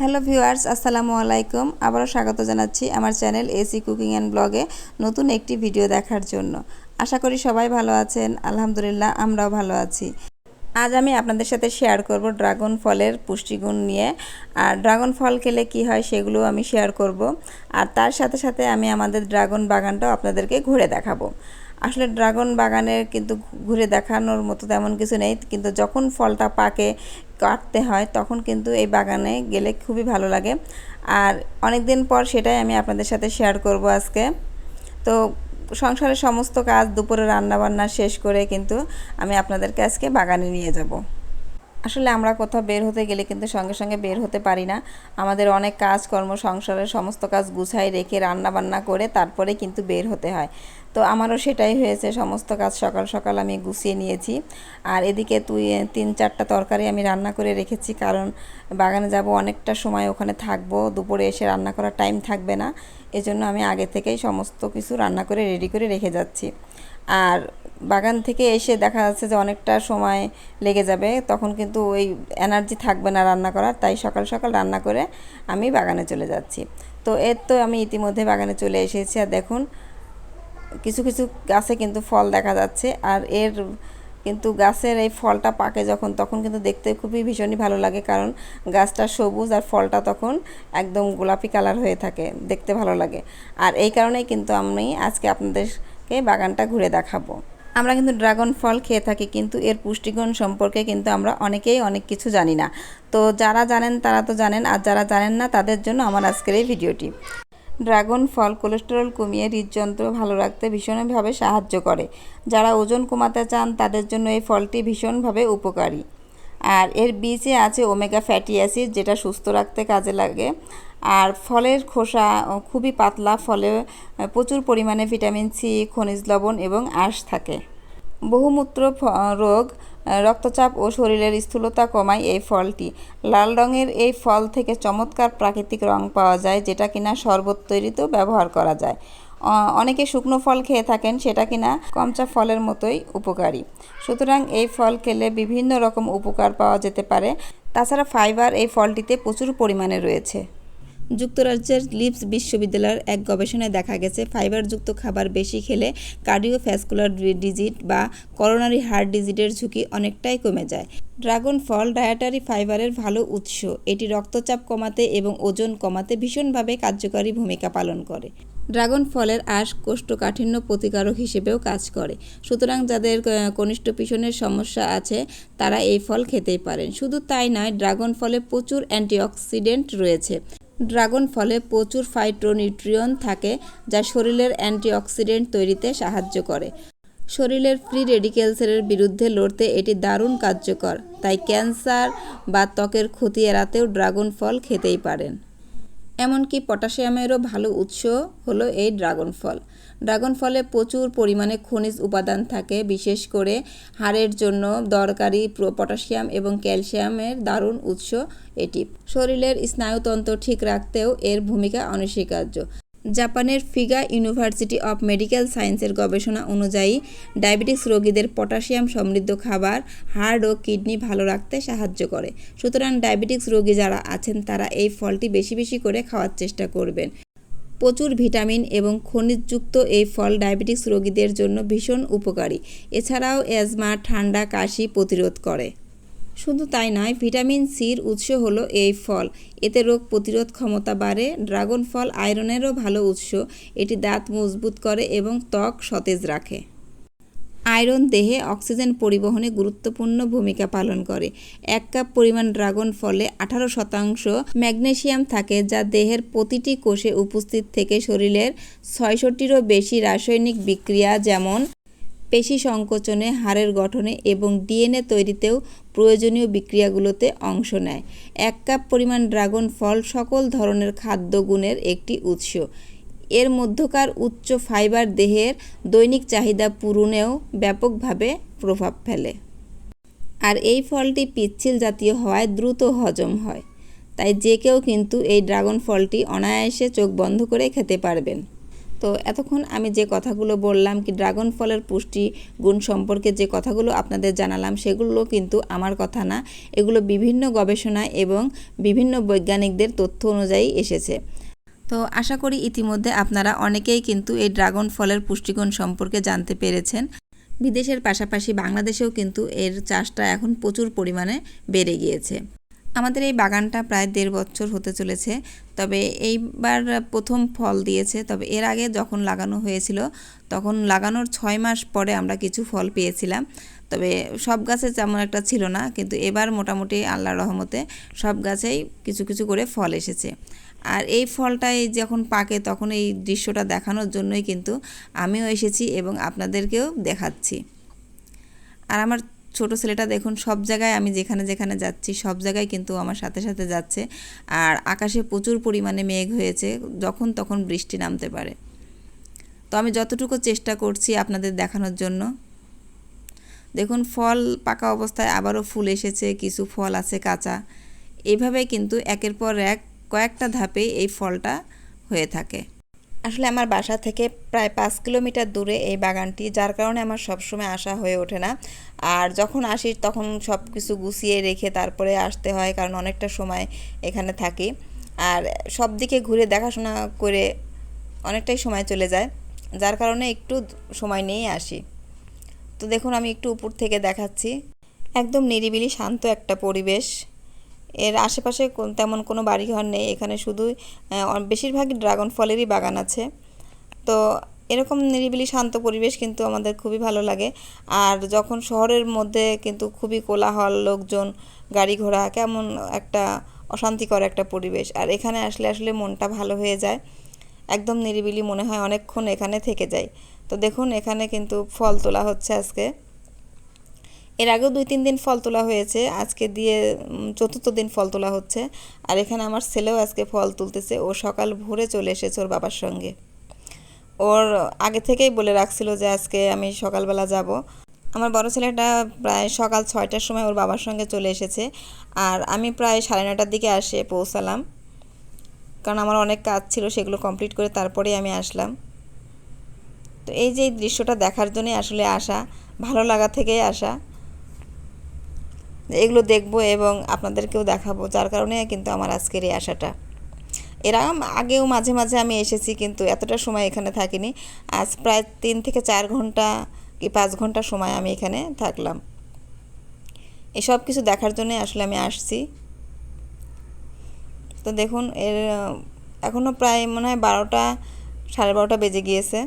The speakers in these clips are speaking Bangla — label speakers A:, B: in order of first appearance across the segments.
A: হ্যালো ভিউয়ার্স, আসসালামু আলাইকুম। আবারও স্বাগত জানাচ্ছি আমার চ্যানেল এসি কুকিং অ্যান্ড ব্লগে নতুন একটি ভিডিও দেখার জন্য। আশা করি সবাই ভালো আছেন, আলহামদুলিল্লাহ আমরাও ভালো আছি। আজ আমি আপনাদের সাথে শেয়ার করব ড্রাগন ফলের পুষ্টিগুণ নিয়ে। আর ড্রাগন ফল খেলে কি হয় সেগুলো আমি শেয়ার করব। আর তার সাথে সাথে আমি আমাদের ড্রাগন বাগানটাও আপনাদেরকে ঘুরে দেখাবো। আসলে ড্রাগন বাগানের কিন্তু ঘুরে দেখানোর মতো তেমন কিছু নেই। কিন্তু যখন ফলটা পাকে কাটতে হয়, তখন কিন্তু এই বাগানে গেলে খুবই ভালো লাগে। আর অনেক দিন পর সেটাই আমি আপনাদের সাথে শেয়ার করব আজকে। তো সংসারের সমস্ত কাজ, দুপুরে রান্নাবান্না শেষ করে কিন্তু আমি আপনাদেরকে আজকে বাগানে নিয়ে যাব। আসলে আমরা কোথাও বের হতে গেলে কিন্তু সঙ্গে সঙ্গে বের হতে পারি না। আমাদের অনেক কাজকর্ম, সংসারের সমস্ত কাজ গুছাই রেখে রান্না বান্না করে তারপরে কিন্তু বের হতে হয়। তো আমারও সেটাই হয়েছে, সমস্ত কাজ সকাল সকাল আমি গুছিয়ে নিয়েছি। আর এদিকে তুই তিন চারটা তরকারি আমি রান্না করে রেখেছি, কারণ বাগানে যাব অনেকটা সময় ওখানে থাকব, দুপুরে এসে রান্না করার টাইম থাকবে না। এজন্য আমি আগে থেকেই সমস্ত কিছু রান্না করে রেডি করে রেখে যাচ্ছি। আর বাগান থেকে এসে দেখা যাচ্ছে যে অনেকটা সময় লেগে যাবে, তখন কিন্তু ওই এনার্জি থাকবে না রান্না করার, তাই সকাল সকাল রান্না করে আমি বাগানে চলে যাচ্ছি। তো এর তো আমি ইতিমধ্যে বাগানে চলে এসেছি, আর দেখুন কিছু কিছু গাছে কিন্তু ফল দেখা যাচ্ছে। আর এর কিন্তু গাছের এই ফলটা পাকে যখন, তখন কিন্তু দেখতে খুবই ভীষণই ভালো লাগে। কারণ গাছটা সবুজ আর ফলটা তখন একদম গোলাপি কালার হয়ে থাকে, দেখতে ভালো লাগে। আর এই কারণেই কিন্তু আমি আজকে আপনাদেরকে বাগানটা ঘুরে দেখাবো। আমরা কিন্তু ড্রাগন ফল খেয়ে থাকি, কিন্তু এর পুষ্টিগুণ সম্পর্কে কিন্তু আমরা অনেকেই অনেক কিছু জানি না। তো যারা জানেন, তারা তো জানেন। আর যারা জানেন না, তাদের জন্য আমার আজকের এই ভিডিওটি। ড্রাগন ফল কোলেস্টেরল কমিয়ে হৃদযন্ত্র ভালো রাখতে ভীষণভাবে সাহায্য করে। যারা ওজন কমাতে চান, তাদের জন্য এই ফলটি ভীষণভাবে উপকারী। আর এর বীজে আছে ওমেগা ফ্যাটি অ্যাসিড, যেটা সুস্থ রাখতে কাজে লাগে। আর ফলের খোসা খুবই পাতলা, ফলে প্রচুর পরিমাণে ভিটামিন সি, খনিজ লবণ এবং আঁশ থাকে। বহুমূত্র রোগ রক্তচাপ ও শরীরের স্থূলতা কমায় এই ফলটি। লাল রঙের এই ফল থেকে চমৎকার প্রাকৃতিক রং পাওয়া যায়, যেটা কিনা শরবত তৈরিতেও ব্যবহার করা যায়। অনেকে শুকনো ফল খেয়ে থাকেন, সেটা কিনা কমচা ফলের মতোই উপকারী। সুতরাং এই ফল খেলে বিভিন্ন রকম উপকার পাওয়া যেতে পারে। তাছাড়া ফাইবার এই ফলটিতে প্রচুর পরিমাণে রয়েছে। যুক্তরাজ্যের লিপস বিশ্ববিদ্যালয়ের এক গবেষণায় দেখা গেছে, ফাইবারযুক্ত খাবার বেশি খেলে কার্ডিওভ্যাসকুলার ডিজিট বা করোনারি হার্ট ডিজিটের ঝুঁকি অনেকটাই কমে যায়। ড্রাগন ফল ডায়েটারি ফাইবারের ভালো উৎস, এটি রক্তচাপ কমাতে এবং ওজন কমাতে ভীষণভাবে কার্যকারী ভূমিকা পালন করে। ড্রাগন ফলের আঁশ কোষ্ঠকাঠিন্য প্রতিকারক হিসেবেও কাজ করে। সুতরাং যাদের কনিষ্ঠ পিছনের সমস্যা আছে, তারা এই ফল খেতেই পারেন। শুধু তাই নয়, ড্রাগন ফলে প্রচুর অ্যান্টিঅক্সিডেন্ট রয়েছে। ড্রাগন ফলে প্রচুর ফাইট্রোনিউট্রিয়ন থাকে যা শরীরের অ্যান্টিঅক্সিডেন্ট তৈরিতে সাহায্য করে। শরীরের ফ্রি রেডিকেলসের বিরুদ্ধে লড়তে এটি দারুণ কার্যকর, তাই ক্যান্সার বা ত্বকের ক্ষতি এড়াতেও ড্রাগন ফল খেতেই পারেন। এমনকি পটাশিয়ামেরও ভালো উৎস হলো এই ড্রাগন ফল। ড্রাগন ফলে প্রচুর পরিমাণে খনিজ উপাদান থাকে, বিশেষ করে হাড়ের জন্য দরকারি পটাশিয়াম এবং ক্যালসিয়ামের দারুণ উৎস এটি। শরীরের স্নায়ুতন্ত্র ঠিক রাখতেও এর ভূমিকা অনস্বীকার্য। জাপানের ফিগা ইউনিভার্সিটি অফ মেডিকেল সায়েন্সের গবেষণা অনুযায়ী, ডায়াবেটিস রোগীদের পটাশিয়াম সমৃদ্ধ খাবার হার্ট ও কিডনি ভালো রাখতে সাহায্য করে। সুতরাং ডায়াবেটিক্স রোগী যারা আছেন, তারা এই ফলটি বেশি বেশি করে খাওয়ার চেষ্টা করবেন। প্রচুর ভিটামিন এবং খনিজযুক্ত এই ফল ডায়াবেটিস রোগীদের জন্য ভীষণ উপকারী। এছাড়াও অ্যাজমা, ঠান্ডা, কাশি প্রতিরোধ করে। শুধু তাই নয়, ভিটামিন সির উৎস হলো এই ফল। এতে রোগ প্রতিরোধ ক্ষমতা বাড়ে, ড্রাগন ফল আয়রনেরও ভালো উৎস। এটি দাঁত মজবুত করে এবং ত্বক সতেজ রাখে। আয়রন দেহে অক্সিজেন পরিবহনে গুরুত্বপূর্ণ ভূমিকা পালন করে। এক কাপ পরিমাণ ড্রাগন ফলে আঠারো শতাংশ ম্যাগনেশিয়াম থাকে যা দেহের প্রতিটি কোষে উপস্থিত থেকে শরীরের ছয়ষট্টিরও বেশি রাসায়নিক বিক্রিয়া যেমন পেশি সংকোচনে, হাড়ের গঠনে এবং ডিএনএ তৈরিতেও প্রয়োজনীয় বিক্রিয়াগুলোতে অংশ নেয়। এক কাপ পরিমাণ ড্রাগন ফল সকল ধরনের খাদ্য গুণের একটি উৎস। এর মধ্যকার উচ্চ ফাইবার দেহের দৈনিক চাহিদা পূরণেও ব্যাপকভাবে প্রভাব ফেলে। আর এই ফলটি পিচ্ছিল জাতীয় হওয়ায় দ্রুত হজম হয়। তাই যে কেউ কিন্তু এই ড্রাগন ফলটি অনায়াসে চোখ বন্ধ করে খেতে পারবেন। তো এতক্ষণ আমি যে কথাগুলো বললাম কি ড্রাগন ফলের পুষ্টি গুণ সম্পর্কে যে কথাগুলো আপনাদের জানালাম, সেগুলো কিন্তু আমার কথা না। এগুলো বিভিন্ন গবেষণা এবং বিভিন্ন বৈজ্ঞানিকদের তথ্য অনুযায়ী এসেছে। তো আশা করি ইতিমধ্যে আপনারা অনেকেই কিন্তু এই ড্রাগন ফলের পুষ্টিগুণ সম্পর্কে জানতে পেরেছেন। বিদেশের পাশাপাশি বাংলাদেশেও কিন্তু এর চাষটা এখন প্রচুর পরিমাণে বেড়ে গিয়েছে। আমাদের এই বাগানটা প্রায় দেড় বছর হতে চলেছে, তবে এইবার প্রথম ফল দিয়েছে, তবে এর আগে যখন লাগানো হয়েছিল, তখন লাগানোর ছয় মাস পরে আমরা কিছু ফল পেয়েছিলাম। তবে সব গাছে তেমন একটা ছিল না, কিন্তু এবার মোটামুটি আল্লাহর রহমতে সব গাছেই কিছু কিছু করে ফল এসেছে। আর এই ফলটাই যখন পাকে তখন এই দৃশ্যটা দেখানোর জন্যই কিন্তু আমিও এসেছি এবং আপনাদেরকেও দেখাচ্ছি। আর আমার ছোট ছেলেটা দেখুন, সব জায়গায় আমি যেখানে যেখানে যাচ্ছি, সব জায়গায় কিন্তু আমার সাথে সাথে যাচ্ছে। আর আকাশে প্রচুর পরিমাণে মেঘ হয়েছে, যখন তখন বৃষ্টি নামতে পারে। তো আমি যতটুকু চেষ্টা করছি আপনাদের দেখানোর জন্য। দেখুন, ফল পাকা অবস্থায় আবারও ফুল এসেছে, কিছু ফল আছে কাঁচা। এইভাবে কিন্তু একের পর এক কয়েকটা ধাপে এই ফলটা হয়ে থাকে। আসলে আমার বাসা থেকে প্রায় পাঁচ কিলোমিটার দূরে এই বাগানটি, যার কারণে আমার সবসময় আসা হয়ে ওঠে না। আর যখন আসি তখন সব কিছু গুছিয়ে রেখে তারপরে আসতে হয়, কারণ অনেকটা সময় এখানে থাকি। আর সব দিকে ঘুরে দেখাশোনা করে অনেকটাই সময় চলে যায়, যার কারণে একটু সময় নিয়েই আসি। তো দেখুন, আমি একটু উপর থেকে দেখাচ্ছি। একদম নিরিবিলি, শান্ত একটা পরিবেশ। এর আশেপাশে তেমন কোনো বাড়িঘর নেই। এখানে শুধু বেশিরভাগই ড্রাগন ফলেরই বাগান আছে। তো এরকম নিরিবিলি শান্ত পরিবেশ কিন্তু আমাদের খুবই ভালো লাগে। আর যখন শহরের মধ্যে কিন্তু খুবই কোলাহল, লোকজন গাড়ি ঘোড়া কেমন একটা অশান্তিকর একটা পরিবেশ। আর এখানে আসলে আসলে মনটা ভালো হয়ে যায়। একদম নিরিবিলি মনে হয় অনেকক্ষণ এখানে থেকে যায়। তো দেখুন, এখানে কিন্তু ফল তোলা হচ্ছে আজকে। এর আগেও দুই, তিন দিন ফল তোলা হয়েছে, আজকে দিয়ে চতুর্থ দিন ফল তোলা হচ্ছে। আর এখানে আমার ছেলেও আজকে ফল তুলতেছে, ও সকাল ভোরে চলে এসেছে ওর বাবার সঙ্গে। ওর আগে থেকেই বলে রাখছিল যে আজকে আমি সকালবেলা যাব। আমার বড় ছেলেটা প্রায় সকাল ছয়টার সময় ওর বাবার সঙ্গে চলে এসেছে, আর আমি প্রায় সাড়ে নটার দিকে আসে, পৌঁছালাম। কারণ আমার অনেক কাজ ছিল, সেগুলো কমপ্লিট করে তারপরেই আমি আসলাম। তো এই যে দৃশ্যটা দেখার জন্যই আসলে আসা, ভালো লাগা থেকেই আসা। এগুলো দেখব এবং আপনাদেরকেও দেখাবো, যার কারণে কিন্তু আমার আজকের এই আশাটা। এরা আগেও মাঝে মাঝে আমি এসেছি কিন্তু এতটা সময় এখানে থাকিনি। আজ প্রায় তিন থেকে চার ঘণ্টা কি পাঁচ ঘণ্টা সময় আমি এখানে থাকলাম। এসব কিছু দেখার জন্য আসলে আমি আসছি। তো দেখুন, এর এখনও প্রায় মনে হয় বারোটা, সাড়ে বারোটা বেজে গিয়েছে।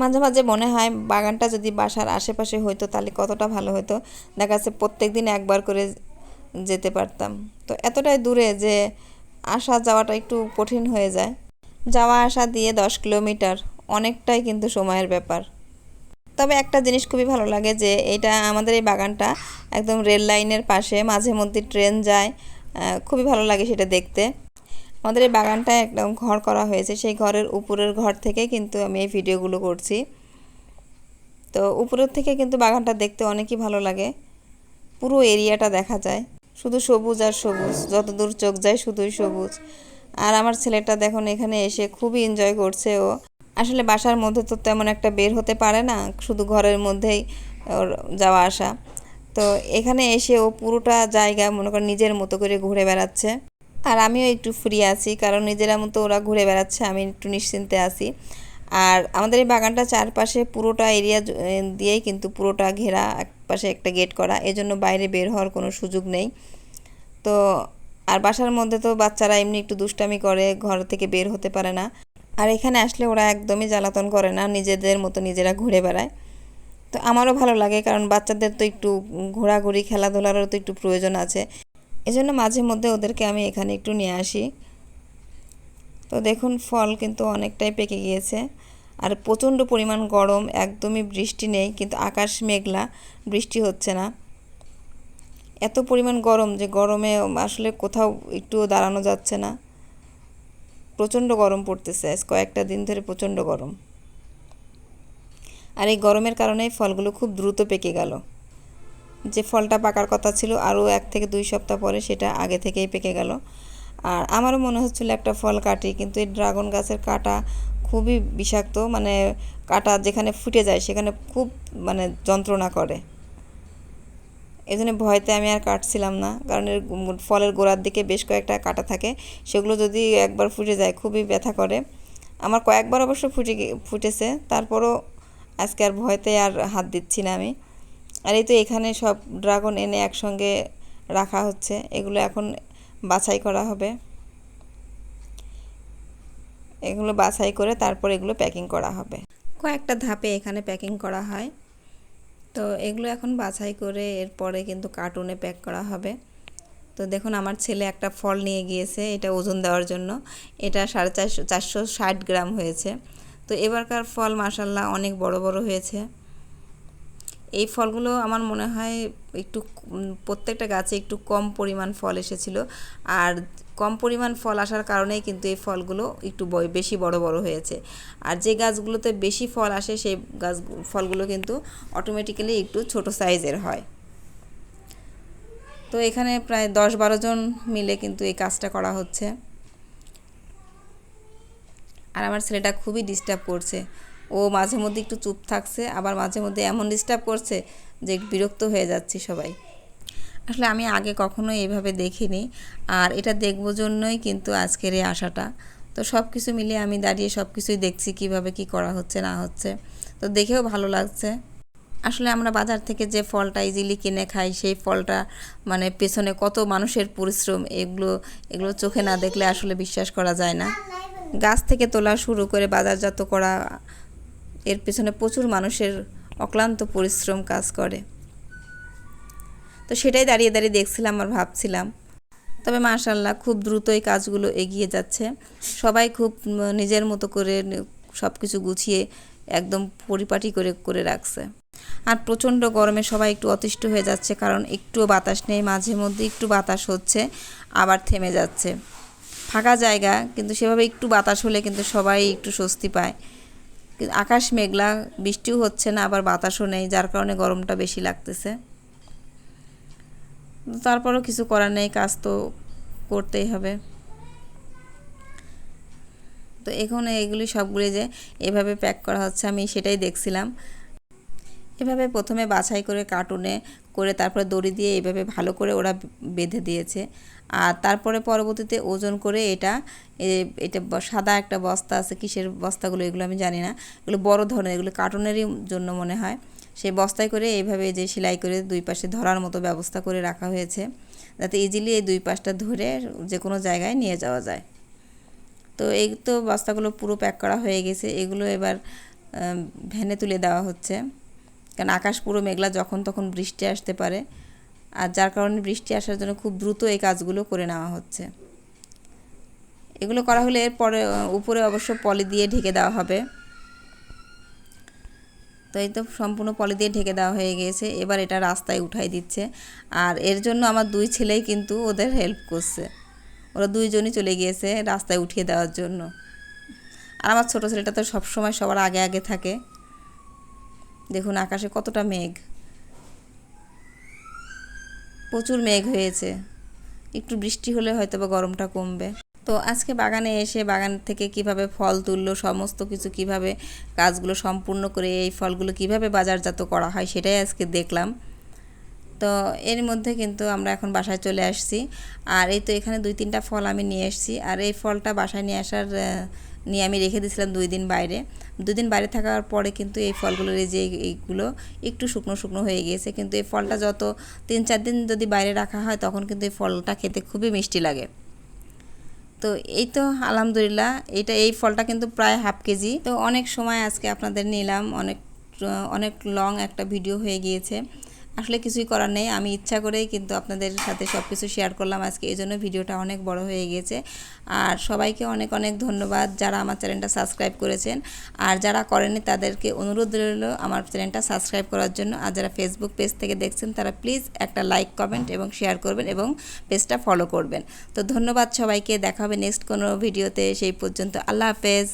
A: মাঝে মাঝে মনে হয় বাগানটা যদি বাসার আশেপাশে হইতো তাহলে কতটা ভালো হতো দেখা যাচ্ছে প্রত্যেক দিন একবার করে যেতে পারতাম। তো এতটাই দূরে যে আসা যাওয়াটা একটু কঠিন হয়ে যায়। যাওয়া আসা দিয়ে দশ কিলোমিটার অনেকটাই কিন্তু সময়ের ব্যাপার। তবে একটা জিনিস খুবই ভালো লাগে যে এটা আমাদের এই বাগানটা একদম রেল লাইনের পাশে মাঝে মধ্যে ট্রেন যায় খুবই ভালো লাগে সেটা দেখতে। আমাদের এই বাগানটায় একদম ঘর করা হয়েছে। সেই ঘরের উপরের ঘর থেকে কিন্তু আমি এই ভিডিওগুলো করছি। তো উপরের থেকে কিন্তু বাগানটা দেখতে অনেকই ভালো লাগে। পুরো এরিয়াটা দেখা যায়। শুধু সবুজ আর সবুজ। যত দূর চোখ যায় শুধুই সবুজ। আর আমার ছেলেটা দেখুন, এখানে এসে খুবই এনজয় করছে ও। আসলে বাসার মধ্যে তো তেমন একটা বের হতে পারে না, শুধু ঘরের মধ্যেই ওর যাওয়া আসা। তো এখানে এসে ও পুরোটা জায়গা মনে করেন নিজের মতো করে ঘুরে বেড়াচ্ছে। আর আমিও একটু ফ্রি আছি, কারণ নিজেরা মতো ওরা ঘুরে বেড়াচ্ছে, আমি একটু নিশ্চিন্তে আছি। আর আমাদের এই বাগানটা চারপাশে পুরোটা এরিয়া দিয়েই কিন্তু পুরোটা ঘেরা এক পাশে একটা গেট করা, এজন্য বাইরে বের হওয়ার কোনো সুযোগ নেই। তো আর বাসার মধ্যে তো বাচ্চারা এমনি একটু দুষ্টামি করে, ঘর থেকে বের হতে পারে না। আর এখানে আসলে ওরা একদমই জ্বালাতন করে না, নিজেদের মতো নিজেরা ঘুরে বেড়ায়। তো আমারও ভালো লাগে, কারণ বাচ্চাদের তো একটু ঘোরাঘুরি, খেলাধুলারও তো একটু প্রয়োজন আছে। এজন্য মাঝে মধ্যে ওদেরকে আমি এখানে একটু নিয়ে আসি। তো দেখুন, ফল কিন্তু অনেকটাই পেকে গিয়েছে। আর প্রচণ্ড পরিমাণ গরম, একদমই বৃষ্টি নেই, কিন্তু আকাশ মেঘলা, বৃষ্টি হচ্ছে না। এত পরিমাণ গরম যে গরমে আসলে কোথাও একটুও দাঁড়ানো যাচ্ছে না। প্রচণ্ড গরম পড়তেছে, আজ কয়েকটা দিন ধরে প্রচণ্ড গরম। আর এই গরমের কারণে ফলগুলো খুব দ্রুত পেকে গেল। যে ফলটা পাকার কথা ছিল আরও এক থেকে দুই সপ্তাহ পরে সেটা আগে থেকেই পেকে গেল। আর আমারও মনে হচ্ছিল একটা ফল কাটি, কিন্তু এই ড্রাগন গাছের কাটা খুবই বিষাক্ত মানে কাটা যেখানে ফুটে যায় সেখানে খুব মানে যন্ত্রণা করে। এই ভয়তে আমি আর কাটছিলাম না, কারণ এর ফলের গোড়ার দিকে বেশ কয়েকটা কাটা থাকে, সেগুলো যদি একবার ফুটে যায় খুবই ব্যথা করে। আমার কয়েকবার অবশ্য ফুটে ফুটেছে, তারপরও আজকে আর ভয়তে আর হাত দিচ্ছি না আমি। আর এই তো এখানে সব ড্রাগন এনে একসঙ্গে রাখা হচ্ছে। এগুলো এখন বাছাই করা হবে। এগুলো বাছাই করে তারপর এগুলো প্যাকিং করা হবে। কয়েকটা ধাপে এখানে প্যাকিং করা হয়। তো এগুলো এখন বাছাই করে এরপরে কিন্তু কার্টুনে প্যাক করা হবে। তো দেখুন, আমার ছেলে একটা ফল নিয়ে গিয়েছে, এটা ওজন দেওয়ার জন্য। এটা সাড়ে চারশো চারশো ষাট গ্রাম হয়েছে। তো এবারকার ফল মাসাল্লাহ অনেক বড় বড় হয়েছে। এই ফলগুলো আমার মনে হয় একটু প্রত্যেকটা গাছে একটু কম পরিমাণ ফল এসেছিল। আর কম পরিমাণ ফল আসার কারণেই কিন্তু এই ফলগুলো একটু বেশি বড় বড় হয়েছে। আর যে গাছগুলোতে বেশি ফল আসে, সেই গাছ, ফলগুলো কিন্তু অটোমেটিক্যালি একটু ছোট সাইজের হয়। তো এখানে প্রায় দশ বারো জন মিলে কিন্তু এই কাজটা করা হচ্ছে। আর আমার ছেলেটা খুবই ডিস্টার্ব করছে। ও মাঝে মধ্যে একটু চুপ থাকছে, আবার মাঝে মধ্যে এমন ডিস্টার্ব করছে যে বিরক্ত হয়ে যাচ্ছি সবাই। আসলে আমি আগে কখনো এইভাবে দেখিনি, আর এটা দেখব জন্যই কিন্তু আজকের এই আশাটা। তো সব কিছু মিলিয়ে আমি দাঁড়িয়ে সব কিছুই দেখছি কীভাবে কি করা হচ্ছে, না হচ্ছে। তো দেখেও ভালো লাগছে। আসলে আমরা বাজার থেকে যে ফলটা ইজিলি কিনে খাই, সেই ফলটা মানে পেছনে কত মানুষের পরিশ্রম, এগুলো এগুলো চোখে না দেখলে আসলে বিশ্বাস করা যায় না। গাছ থেকে তোলা শুরু করে বাজারজাত করা এর পেছনে প্রচুর মানুষের অক্লান্ত পরিশ্রম কাজ করে। তো সেটাই দাঁড়িয়ে দাঁড়িয়ে দেখছিলাম আর ভাবছিলাম। তবে মাশাল্লাহ খুব দ্রুত এই কাজগুলো এগিয়ে যাচ্ছে। সবাই খুব নিজের মতো করে সব কিছু গুছিয়ে একদম পরিপাটি করে করে রাখছে। আর প্রচণ্ড গরমে সবাই একটু অতিষ্ঠ হয়ে যাচ্ছে কারণ একটুও বাতাস নেই, মাঝে মধ্যে একটু বাতাস হচ্ছে, আবার থেমে যাচ্ছে। ফাঁকা জায়গা, কিন্তু সেভাবে একটু বাতাস হলে কিন্তু সবাই একটু স্বস্তি পায়। আকাশ মেঘলা, বৃষ্টিও হচ্ছে না, আবার বাতাসও নেই, যার কারণে গরমটা বেশি লাগতেছে। তারপরও কিছু করার নেই, কাজ তো করতেই হবে। তো এখানে এগুলি সবগুলি যে এভাবে প্যাক করা হচ্ছে, আমি সেটাই দেখছিলাম। এভাবে প্রথমে বাছাই করে কার্টুনে করে তারপরে দড়ি দিয়ে এইভাবে ভালো করে ওরা বেঁধে দিয়েছে। আর তারপরে পরবর্তীতে ওজন করে এটা এটা সাদা একটা বস্তা আছে, কিসের বস্তাগুলো এগুলো আমি জানি না। এগুলো বড় ধরনের, এগুলো কার্টুনেরই জন্য মনে হয়। সেই বস্তায় করে এইভাবে যে সেলাই করে দুই পাশে ধরার মতো ব্যবস্থা করে রাখা হয়েছে, যাতে ইজিলি এই দুই পাশটা ধরে যে কোনো জায়গায় নিয়ে যাওয়া যায়। তো এই তো বস্তাগুলো পুরো প্যাক করা হয়ে গেছে। এগুলো এবার ভ্যানে তুলে দেওয়া হচ্ছে। কারণ আকাশ পুরো মেঘলা যখন তখন বৃষ্টি আসতে পারে। আর যার কারণে বৃষ্টি আসার জন্য খুব দ্রুত এই কাজগুলো করে নেওয়া হচ্ছে। এগুলো করা হলে এরপরে উপরে অবশ্য পলি দিয়ে ঢেকে দেওয়া হবে। তো এই তো সম্পূর্ণ পলি দিয়ে ঢেকে দেওয়া হয়ে গিয়েছে। এবার এটা রাস্তায় উঠাই দিচ্ছে। আর এর জন্য আমার দুই ছেলেই কিন্তু ওদের হেল্প করছে। ওরা দুইজনই চলে গিয়েছে রাস্তায় উঠিয়ে দেওয়ার জন্য। আর আমার ছোটো ছেলেটা তো সবসময় সবার আগে আগে থাকে। দেখুন, আকাশে কতটা মেঘ। প্রচুর মেঘ হয়েছে। একটু বৃষ্টি হলে হয়তো বা গরমটা কমবে। তো আজকে বাগানে এসে বাগান থেকে কীভাবে ফল তুললো, সমস্ত কিছু কীভাবে কাজগুলো সম্পূর্ণ করে এই ফলগুলো কীভাবে বাজারজাত করা হয় সেটাই আজকে দেখলাম। তো এর মধ্যে কিন্তু আমরা এখন বাসায় চলে আসছি। আর এই তো এখানে দুই তিনটা ফল আমি নিয়ে এসেছি। আর এই ফলটা বাসায় নিয়ে আসার নিয়ে আমি রেখে দিয়েছিলাম দুই দিন বাইরে। দুই দিন বাইরে থাকার পরে কিন্তু এই ফলগুলোর যে এইগুলো একটু শুকনো শুকনো হয়ে গিয়েছে। কিন্তু এই ফলটা যত তিন চার দিন যদি বাইরে রাখা হয়, তখন কিন্তু এই ফলটা খেতে খুবই মিষ্টি লাগে। তো এই তো আলহামদুলিল্লাহ, এটা এই ফলটা কিন্তু প্রায় হাফ কেজি। তো অনেক সময় আজকে আপনাদের নিলাম, অনেক অনেক লং একটা ভিডিও হয়ে গিয়েছে। আসলে কিছুই করার নেই। আমি ইচ্ছা করেই কিন্তু আপনাদের সাথে সব কিছু শেয়ার করলাম আজকে। এই জন্য ভিডিওটা অনেক বড় হয়ে গিয়েছে আর সবাইকে অনেক অনেক ধন্যবাদ যারা আমার চ্যানেলটা সাবস্ক্রাইব করেছেন। আর যারা করেনি তাদেরকে অনুরোধ রইল আমার চ্যানেলটা সাবস্ক্রাইব করার জন্য। আর যারা ফেসবুক পেজ থেকে দেখছেন তারা প্লিজ একটা লাইক কমেন্ট এবং শেয়ার করবেন এবং পেজটা ফলো করবেন। তো ধন্যবাদ সবাইকে। দেখা হবে নেক্সট কোনো ভিডিওতে সেই পর্যন্ত আল্লাহ হাফেজ।